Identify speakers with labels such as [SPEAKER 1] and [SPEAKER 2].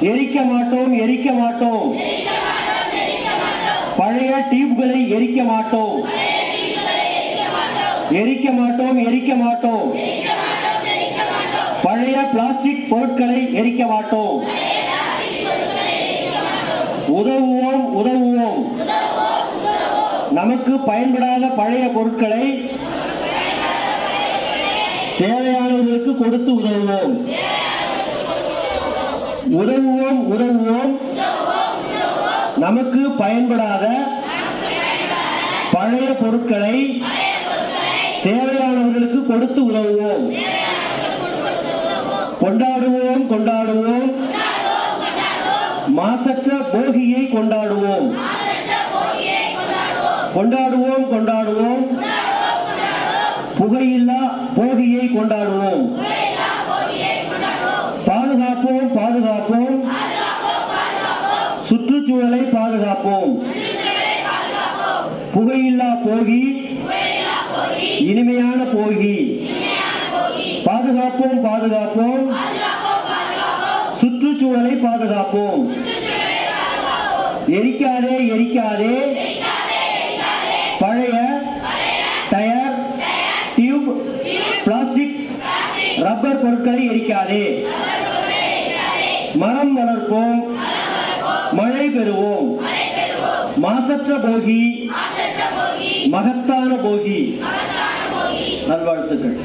[SPEAKER 1] எரிக்க மாட்டோம் எரிக்க மாட்டோம் பழைய டியூப்களை எரிக்க மாட்டோம் எரிக்க மாட்டோம் எரிக்க மாட்டோம் பழைய பிளாஸ்டிக் பொருட்களை எரிக்க மாட்டோம் உதவுவோம் உதவுவோம். நமக்கு பயன்படாத பழைய பொருட்களை தேவையானவர்களுக்கு கொடுத்து உதவுவோம். உதவுவோம் உதவுவோம் நமக்கு பயன்படாத பழைய பொருட்களை தேவையானவர்களுக்கு கொடுத்து உதவுவோம். கொண்டாடுவோம் கொண்டாடுவோம். மாசற்ற போகியை கொண்டாடுவோம். கொண்டாடுவோம் கொண்டாடுவோம். புகையில்லா போகியை கொண்டாடுவோம் பாதுகாப்போம் பாதுகாப்போம் சுற்றுச்சூழலை பாதுகாப்போம். புகையில்லா போகி இனிமையான போகி பாதுகாப்போம் பாதுகாப்போம். சுற்றுச்சூழலை பாதுகாப்போம். எரிக்காதே எரிக்காதே. பழைய டயர் டியூப் பிளாஸ்டிக் ரப்பர் பொருட்களை எரிக்காதே. மரம் வளர்ப்போம். மழை பெறுவோம். மாசற்ற போகி. மகத்தான போகி. நல்வாழ்த்துக்கள்.